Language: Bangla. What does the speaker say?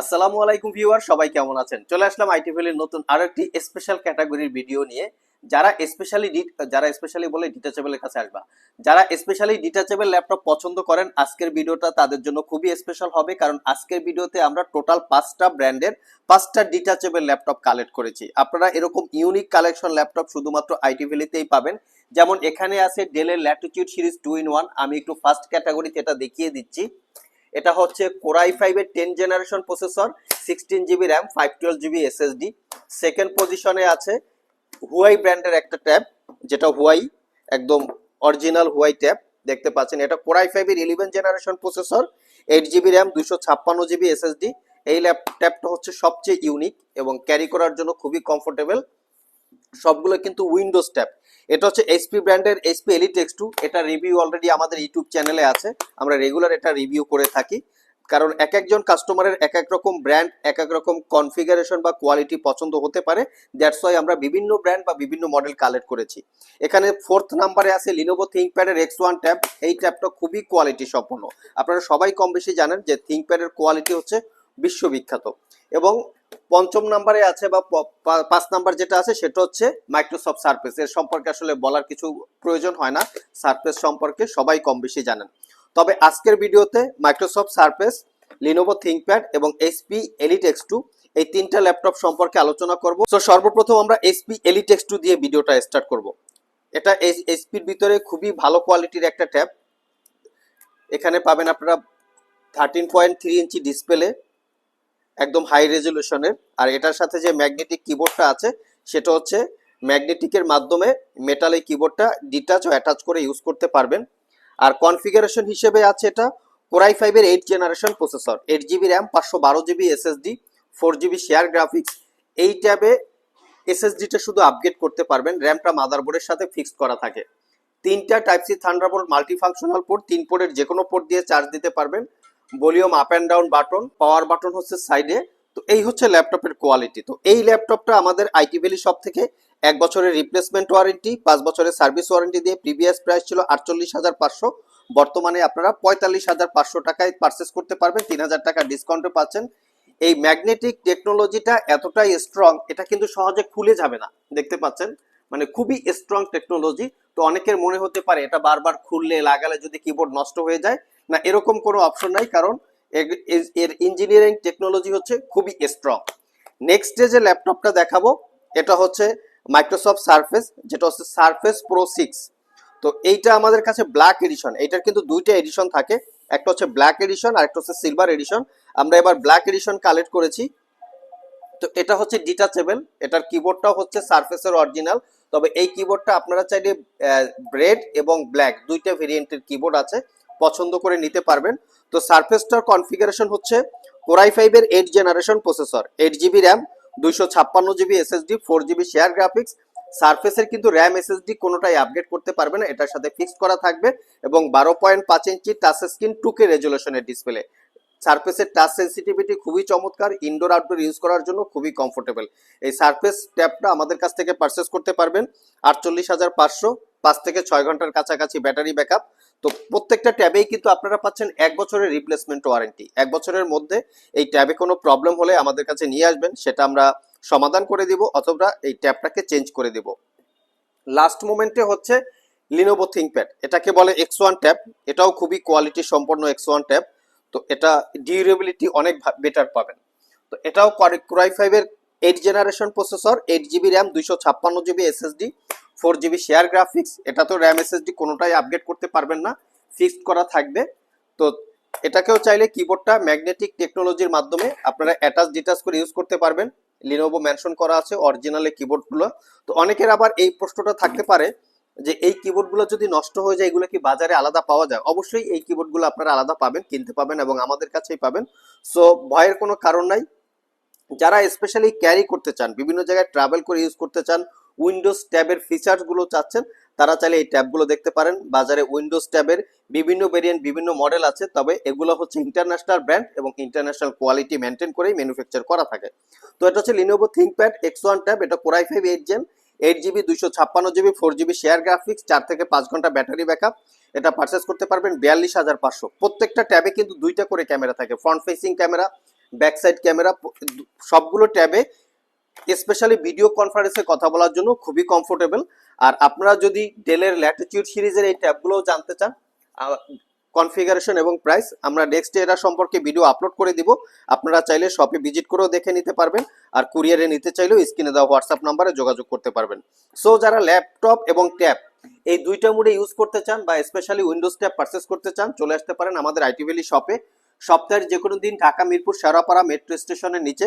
আসসালামু আলাইকুম ভিউয়ার, সবাই কেমন আছেন? চলে আসলাম আইটি ভ্যালির নতুন আরও একটি স্পেশাল ক্যাটাগরির ভিডিও নিয়ে। যারা স্পেশালি যারা স্পেশালি বলে ডিটাচেবলের কাছে আসবা। যারা স্পেশালি ডিটাচেবল ল্যাপটপ পছন্দ করেন, আজকের ভিডিওটা তাদের জন্য খুবই স্পেশাল হবে, কারণ আজকের ভিডিওতে আমরা টোটাল পাঁচটা ব্র্যান্ডের পাঁচটা ডিটাচেবল ল্যাপটপ কালেক্ট করেছি। আপনারা এরকম ইউনিক কালেকশন ল্যাপটপ শুধুমাত্র আইটি ভ্যালিতেই পাবেন। যেমন এখানে আছে ডেলের latitude series two in one আমি একটু ফার্স্ট ক্যাটাগরিতে এটা দেখিয়ে দিচ্ছি। এটা হচ্ছে কোরাই ফাইভের ten generation processor sixteen GB RAM five twelve GB SSD second পজিশনে আছে হুয়াই ব্র্যান্ডের একটা ট্যাব যেটা হুয়াই একদম অরিজিনাল হুয়াই ট্যাব দেখতে পাচ্ছেন। এটা কোরাই ফাইভের eleven generation processor eight GB RAM দুশো ছাপ্পান্ন জিবি এসএসডি এই ল্যাপটপটা হচ্ছে সবচেয়ে ইউনিক এবং ক্যারি করার জন্য খুবই কমফোর্টেবল সবগুলো কিন্তু উইন্ডোজ ট্যাব এটা হচ্ছে এইচপি ব্র্যান্ডের এইচপি এলিট এক্স টু এটা রিভিউ অলরেডি আমাদের ইউটিউব চ্যানেলে আছে। আমরা রেগুলার এটা রিভিউ করে থাকি। কারণ এক একজন কাস্টমারের এক এক রকম ব্র্যান্ড এক এক রকম কনফিগারেশন বা কোয়ালিটি পছন্দ হতে পারে। দ্যাটস ওয়াই আমরা বিভিন্ন ব্র্যান্ড বা বিভিন্ন মডেল কালেক্ট করেছি। এখানে ফোর্থ নাম্বারে আছে লিনোভো থিঙ্কপ্যাডের এক্স ওয়ান ট্যাব এই ট্যাবটা খুবই কোয়ালিটি সম্পন্ন। আপনারা সবাই কম বেশি জানেন যে থিঙ্কপ্যাডের কোয়ালিটি হচ্ছে বিশ্ববিখ্যাত। এবং পঞ্চম নাম্বারে আছে বা পাঁচ নাম্বার যেটা আছে, সেটা হচ্ছে মাইক্রোসফট সার্ফেস এর সম্পর্কে আসলে বলার কিছু প্রয়োজন হয় না। সার্ফেস সম্পর্কে সবাই কম বেশি জানেন। তবে আজকের ভিডিওতে মাইক্রোসফট সার্ফেস লিনোভো থিঙ্কপ্যাড এবং এইচপি এলিট এক্স টু এই তিনটা ল্যাপটপ সম্পর্কে আলোচনা করব। তো সর্বপ্রথম আমরা এসপি এলিট এক্স টু দিয়ে ভিডিওটা স্টার্ট করব। এটা এইচপির ভিতরে খুবই ভালো কোয়ালিটির একটা ট্যাব। এখানে পাবেন আপনারা thirteen point three inch display একদম হাই রেজলিউশনের আর এটার সাথে যে ম্যাগনেটিক কিবোর্ডটা আছে, সেটা হচ্ছে ম্যাগনেটিকের মাধ্যমে মেটাল এই কিবোর্ডটা ডিটাচ ও অ্যাটাচ করে ইউজ করতে পারবেন। আর কনফিগারেশন হিসেবে আছে এটা কোরাই ফাইভের eight generation processor eight GB RAM পাঁচশো বারো GB SSD four GB share graphics এই ট্যাবে এসএসডিটা শুধু আপগ্রেড করতে পারবেন। র্যামটা মাদারবোর্ডের সাথে ফিক্সড করা থাকে। তিনটা type C thunderbolt multifunctional port তিন পোর্টের যে কোনো পোর্ট দিয়ে চার্জ দিতে পারবেন। Volume up and down button, power button হচ্ছে সাইডে। তো এই হচ্ছে ল্যাপটপের কোয়ালিটি। তো এই ল্যাপটপটা আমাদের আইটি ভ্যালি সব থেকে এক বছরের রিপ্লেসমেন্ট ওয়ারেন্টি পাঁচ বছরের সার্ভিস ওয়ারেন্টি দিয়ে প্রিভিয়াস প্রাইস ছিল আটচল্লিশ হাজার পাঁচশো। বর্তমানে আপনারা পঁয়তাল্লিশ হাজার পাঁচশো টাকায় পারচেস করতে পারবেন, তিন হাজার টাকা ডিসকাউন্টে পাচ্ছেন। এই ম্যাগনেটিক টেকনোলজিটা এতটাই স্ট্রং এটা কিন্তু সহজে খুলে যাবে না। দেখতে পাচ্ছেন? মানে খুবই স্ট্রং টেকনোলজি তো অনেকের মনে হতে পারে এটা বারবার খুললে, লাগালে যদি কিবোর্ড নষ্ট হয়ে যায় না, এরকম কোনো অপশন নাই, কারণ এর- ইঞ্জিনিয়ারিং টেকনোলজি হচ্ছে খুবই স্ট্রং নেক্সট ডে যে ল্যাপটপটা দেখাবো, এটা হচ্ছে মাইক্রোসফট সারফেস যেটা হচ্ছে সারফেস প্রো সিক্স তো এইটা আমাদের কাছে ব্ল্যাক এডিশন এটার কিন্তু দুইটা এডিশন থাকে, একটা হচ্ছে ব্ল্যাক এডিশন আর একটা হচ্ছে সিলভার এডিশন আমরা এবার ব্ল্যাক এডিশন কালেক্ট করেছি। তো এটা হচ্ছে ডিটাচেবল এটার কিবোর্ডটাও হচ্ছে সারফেসের অরিজিনাল তবে এই কিবোর্ডটা আপনারা চাইলে রেড এবং ব্ল্যাক দুইটা ভেরিয়েন্টের কিবোর্ড আছে। পছন্দ করে নিতে পারবেন। তো সারফেসটার কনফিগারেশন হচ্ছে কোরাই ফাইভের eight generation processor eight GB RAM দুইশো ছাপ্পান্ন GB SSD four GB share graphics সারফেসের কিন্তু র্যাম এসএসডি কোনোটাই আপডেট করতে পারবে না, এটার সাথে ফিক্সড করা থাকবে এবং বারো পয়েন্ট পাঁচ inch touch screen two K রেজুলেশনের display সারফেসের টাচ সেন্সিটিভিটি খুবই চমৎকার ইনডোর আউটডোর ইউজ করার জন্য খুবই কমফোর্টেবল এই সারফেস ট্যাবটা আমাদের কাছ থেকে পারচেস করতে পারবেন আটচল্লিশ হাজার পাঁচশো, পাঁচ থেকে ছয় ঘণ্টার কাছাকাছি ব্যাটারি ব্যাকআপ তো প্রত্যেকটা ট্যাবেই কিন্তু আপনারা পাচ্ছেন এক বছরের রিপ্লেসমেন্ট ওয়ারেন্টি এক বছরের মধ্যে এই ট্যাবে কোনো প্রবলেম হলে আমাদের কাছে নিয়ে আসবেন, সেটা আমরা সমাধান করে দিব অথবা এই ট্যাবটাকে চেঞ্জ করে দিব। লাস্ট মোমেন্টে হচ্ছে লিনোভো থিঙ্কপ্যাড এটাকে বলে এক্স ওয়ান ট্যাব এটাও খুবই কোয়ালিটি সম্পন্ন এক্স ওয়ান ট্যাব তো এটা ডিউরেবিলিটি অনেক বেটার পাবেন। তো এটাও কোরাই ফাইভের eight generation processor eight GB RAM দুইশো ছাপ্পান্ন GB SSD four GB share graphics, এটা তো র্যাম এসএসডি কোনোটাই আপগ্রেড করতে পারবেন না, ফিক্সড করা থাকবে। তো এটাকেও চাইলে কিবোর্ডটা ম্যাগনেটিক টেকনোলজির মাধ্যমে আপনারা অ্যাটাচ ডিটাচ করে ইউজ করতে পারবেন। লিনোভো মেনশন করা আছে অরিজিনালে কিবোর্ডগুলো তো অনেকের আবার এই প্রশ্নটা থাকতে পারে যে এই কিবোর্ডগুলো যদি নষ্ট হয়ে যায়, এগুলো কি বাজারে আলাদা পাওয়া যায়? অবশ্যই এই কিবোর্ডগুলো আপনারা আলাদা পাবেন, কিনতে পাবেন এবং আমাদের কাছেই পাবেন। সো ভয়ের কোনো কারণ নাই। যারা স্পেশালি ক্যারি করতে চান, বিভিন্ন জায়গায় ট্রাভেল করে ইউজ করতে চান উইন্ডোজ ট্যাবের ফিচার্সগুলো চাচ্ছেন, তারা চাইলে এই ট্যাবগুলো দেখতে পারেন। বাজারে উইন্ডোজ ট্যাবের বিভিন্ন ভেরিয়েন্ট বিভিন্ন মডেল আছে, তবে এগুলো হচ্ছে ইন্টারন্যাশনাল ব্র্যান্ড এবং ইন্টারন্যাশনাল কোয়ালিটি মেনটেন করেই ম্যানুফ্যাকচার করা থাকে। তো এটা হচ্ছে Lenovo ThinkPad X one tab এটা core i five eight gen eight GB দুইশো ছাপ্পান্ন GB four GB share graphics চার থেকে পাঁচ ঘণ্টা ব্যাটারি ব্যাকআপ এটা পারচেস করতে পারবেন বিয়াল্লিশ হাজার পাঁচশো। প্রত্যেকটা ট্যাবে কিন্তু দুইটা করে ক্যামেরা থাকে front facing camera back side camera সবগুলো ট্যাবে স্পেশালি ভিডিও কনফারেন্সে কথা বলার জন্য খুবই কমফোর্টেবল আর আপনারা যদি ডেলের ল্যাটিটিউড সিরিজের এই ট্যাবগুলোও জানতে চান কনফিগারেশন এবং প্রাইস আমরা নেক্সট এরা সম্পর্কে ভিডিও আপলোড করে দিব। আপনারা চাইলে শপে ভিজিট করেও দেখে নিতে পারবেন। আর কুরিয়ারে নিতে চাইলেও স্ক্রিনে দেওয়া হোয়াটসঅ্যাপ নাম্বারে যোগাযোগ করতে পারবেন। সো যারা ল্যাপটপ এবং ট্যাব এই দুইটা মোডে ইউজ করতে চান বা স্পেশালি উইন্ডোজ ট্যাব পারচেস করতে চান, চলে আসতে পারেন আমাদের আইটি ভ্যালি শপে সপ্তাহের যে কোনো দিন ঢাকা, মিরপুর সারাপাড়া মেট্রো স্টেশনের নিচে